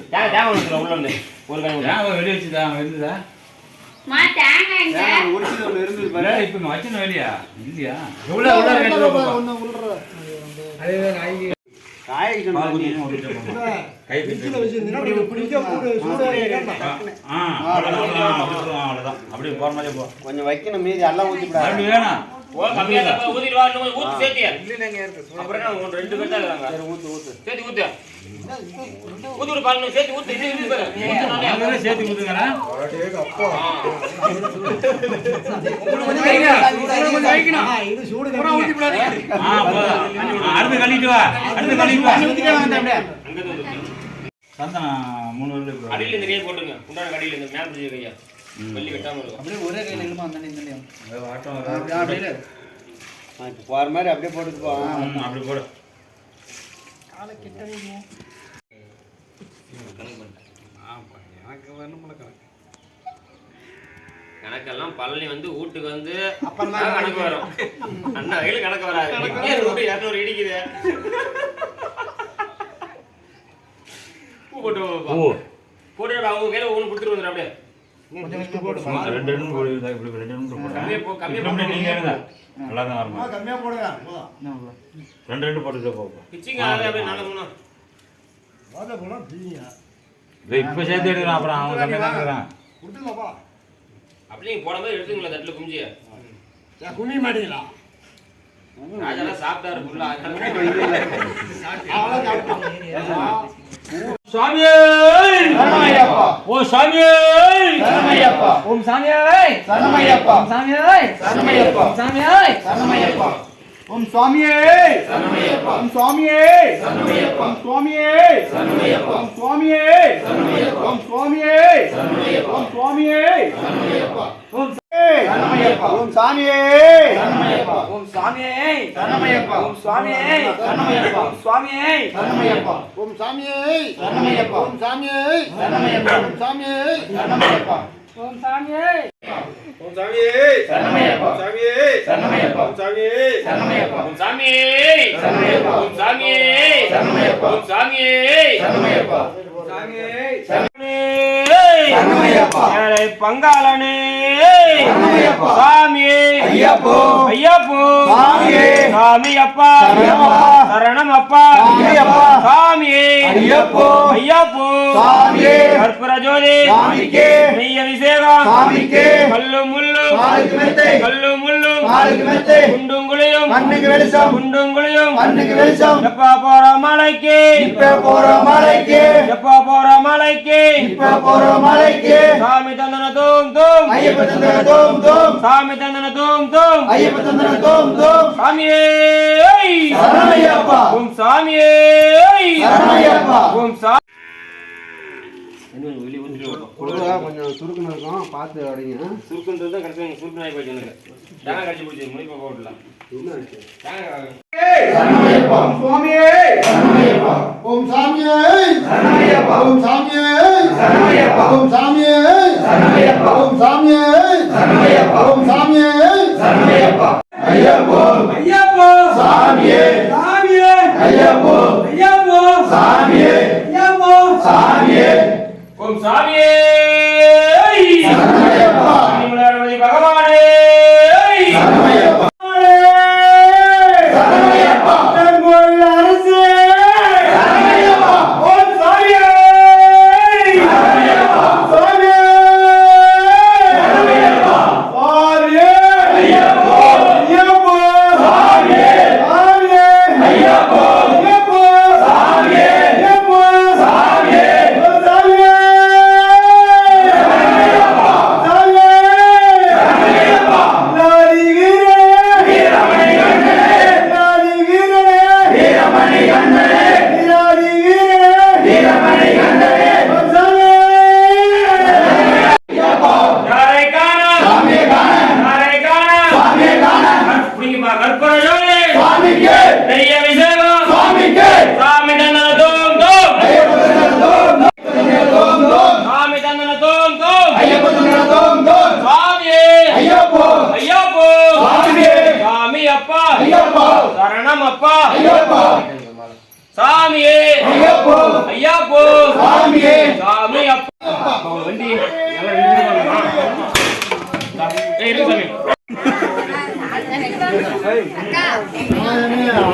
உள்ள ஒரு கை விட்டு. ஏன் வெளியே வச்சுதா இருந்ததா மா தேங்காய்? தேங்காய் உரிச்சது ஒண்ணு இருந்தது பாரு. இப்ப வச்சுன வெளியா இல்லையா பால் அப்படியே போற மாதிரியே போ. கொஞ்சம் வைக்கணும் மீதி எல்லாம் ஊத்தி வேணாம். சேர்த்து ஊத்து. ஊத்தி? விடு, பால் இன்னும் சேர்த்து ஊத்து. இது, இது கழிட்டு வா. அடுத்து கழிட்டு வா. சந்தனம் மூணு வருது. அடியில இந்த கையை போட்டுங்க உண்டான அடியில இந்த பிடிச்ச கையா வெள்ளி வெட்டாம இருக்கும். அது ஆட்டம் வராது. ஆ, இப்ப போற மாதிரி அப்படியே போட்டுட்டு போ. அப்படி போடு. கணக்கெல்லாம் பழனி வந்து வீட்டுக்கு வந்து அப்பதான் கணக்கு வரும். அண்ணா கையில கணக்கு வராது. ஒரு இரநூறு இடிக்குது. பூ போட்டு போட்டுட்டு அவங்க கையில ஒண்ணு கொடுத்துட்டு வந்துடு அப்படியே. ரெண்டு ரெண்டு போடு இதா, இப்படி ரெண்டு ரெண்டு போடு. கம்மியா போ, கம்மியா இப்படி போடு. நீங்க எடுங்க. நல்லா தான் வருமா ரெண்டு ரெண்டு போட்டுட்டு போப்பா பிச்சிங்க அதை அப்படியே நாலு மூணு. இதை இப்ப சேர்த்து எடுக்கலாம் அப்புறம் அவங்க கம்மியா தான் இருக்கிறான் அப்படியே நீங்க போடும்போது எடுத்துங்களா தட்டுல குமிஞ்சி கும்மி மாட்டீங்களா ராஜாலாம் சாப்பிட்டாரு ஃபுல்லா சுவாமியே. ஓ சரணமையப்பா. ஓம் சாமியே சரணமையப்பா. ஓம் சாமியே சரணமையப்பா. ஓம் சாமியே சரணமையப்பா. ஓம் சுவாமியே. ஓம் சுவாமியே. ஓம் சுவாமியே. ஓம் சுவாமியே. ஓம் சுவாமியே. ஓம் சுவாமியே. ஓம். ஓம் சாமியே. ஓம் சாமியே. ஓம் சுவாமியே. ஓம் சுவாமியே. ஓம் சாமியே. ஓம் சாமியே. ஓம் சாமியே. ஓம் சாமியே ஓம் சாமியே சரணமையப்பா. சாமியே சரணமையப்பா. ஓம் சாமியே சரணமையப்பா. ஓம் சாமியே சரணமையப்பா. ஓம் சாமியே சரணமையப்பா. ஓம் சாமியே சரணமையப்பா. சரணமையப்பா. ஏழை பங்காளனே சரணமையப்பா. சாமியே ஐயப்போ. ஐயப்போ சாமியே. சாமி அப்பா சரணமப்பா. சாமியப்பா. சாமியே ஐயப்போ. ஐயப்போ சாமியே. கற்பூர ஜோதி சாமிக்கே. நெய் அபிஷேகம் சாமிக்கே. கல்லு முள்ளு காலுக்கு மெத்தை. கல்லு முள்ளு காலுக்கு மெத்தை. குண்டும் குழியும் கண்ணுக்கு வெளிச்சம். குண்டும் குழியும் கண்ணுக்கு வெளிச்சம். எப்பா போற மலைக்கு இப்ப போற மலைக்கு எப்பா போற மலைக்கு இப்ப போற மலைக்கு சாமி தந்தன தூம் தூம் ஐயப்ப தந்தன தோம் தோம் சாமி தந்தன தூம் தூம் ஐயப்ப தந்தன தோம் தோம் சாமியே சரணமையப்பா. ஓம் சாமியே சரணமையப்பா. ஓம் சா கொடுங்க கொஞ்சம் சுருக்கணும் இருக்கும். பார்த்து அடிங்க. சுருக்குன்றது தான் கடைசி சுருக்கு நாய் போயிட்டு எனக்கு தேங்காய் கடிச்சு பிடிச்சி முடிப்பா போடலாம் தேங்காய் சரணமையப்பா. சுவாமியே சரணமையப்பா. ஓம் சாமியே! சரணமையப்பா. ஓம் சாமியே! சரணமையப்பா. ஓம் சாமியே! சரணமையப்பா. ஓம் சாமியே! சரணமையப்பா. ஓம் சாமியே! சரணமையப்பா. ஐயப்போ. ஐயப்போ! சாமியே சாமியே!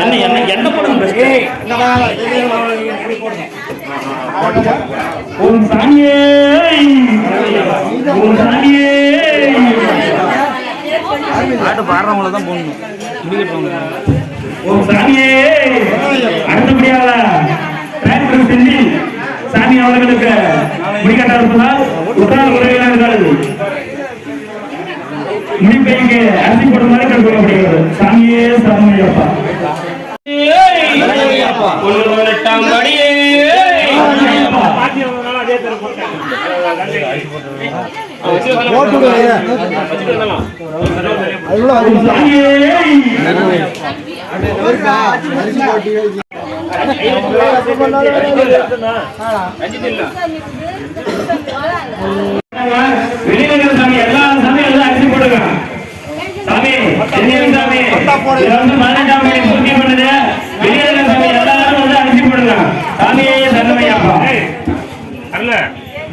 என்ன என்ன என்ன படம் ஓம் சாமியே ஓம் சாமியே பாட்டு பாடுறவங்கள தான் போடணும் முடிக்கட்டவங்க ஓம் சாமியே அடுத்தபடியாக பிரார்த்தனை சாமி அவர்களுக்கு முடிக்கட்டா இருப்பதால் சாமியே வெளியில சாமி எல்லா சாமி எல்லாம் அரிசி போடுங்க சாமி தென்னியன் சாமி இதுல வந்து பதினெட்டாம் தேதி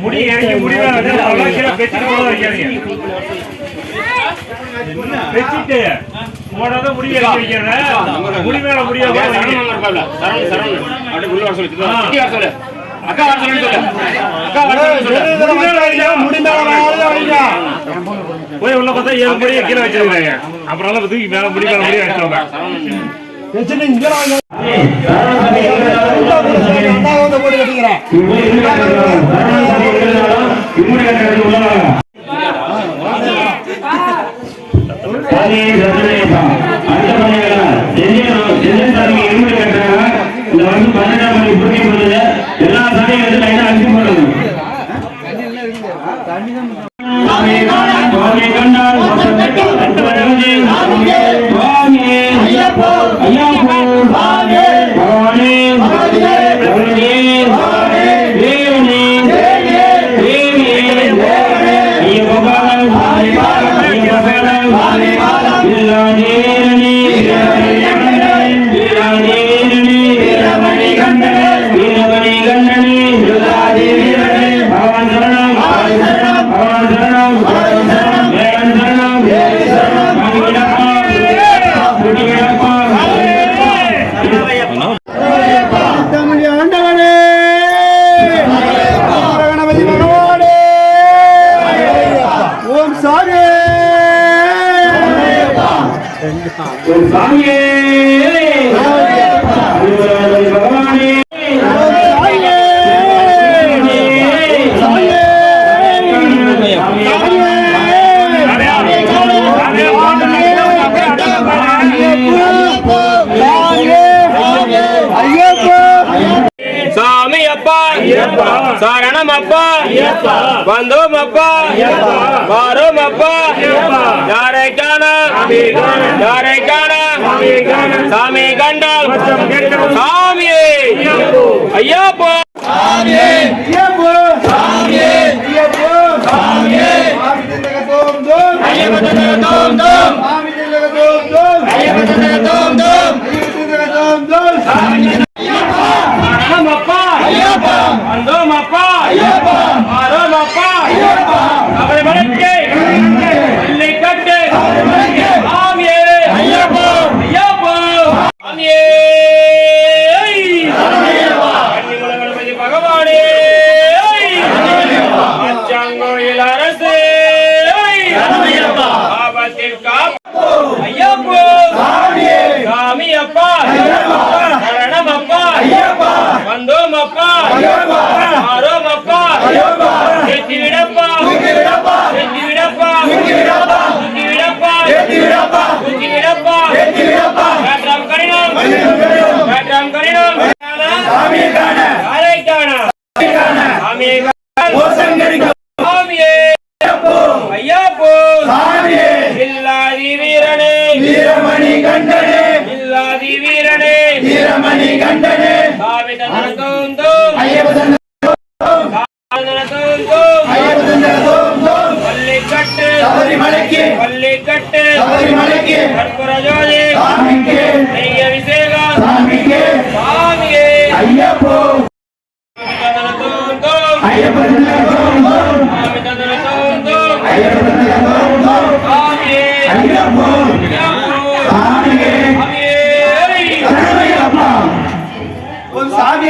முடி இறங்கி முடிவை பெச்சுட்டு போடாத முடி இறங்கி வைக்கிறத முடி மேல முடிய சரவணன். சரவணன், சரவணன். அப்படியே உள்ள வர சொல்லு. சொல்லு. அக்கா சொல்லு. அக்கா வர சொல்லுன்னு சொல்லு. போய் உள்ள பார்த்தா ஏழு முடிய கீழே வச்சிருக்காங்க அப்புறம் எல்லாம் தூக்கி மேல முடி மேல முடிய வச்சிருவாங்க எல்லா கண்டால் சுவாமி ஓம் சரணம் அப்பா. வந்தோம் அப்பா. வாரோம் அப்பா. யாரை காண? யாரை காண? சாமி கண்டால் சாமியே. ஐயப்போ. ஐயப்போ. ஐயப்போ. ஆவி திண்டகத்தோம் தோம். ஆவி திண்டகத்தோம் தோம் ஆவி திண்டகத்தோம் தோம். சரணம் வாரோம் அப்பா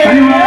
அறிவார்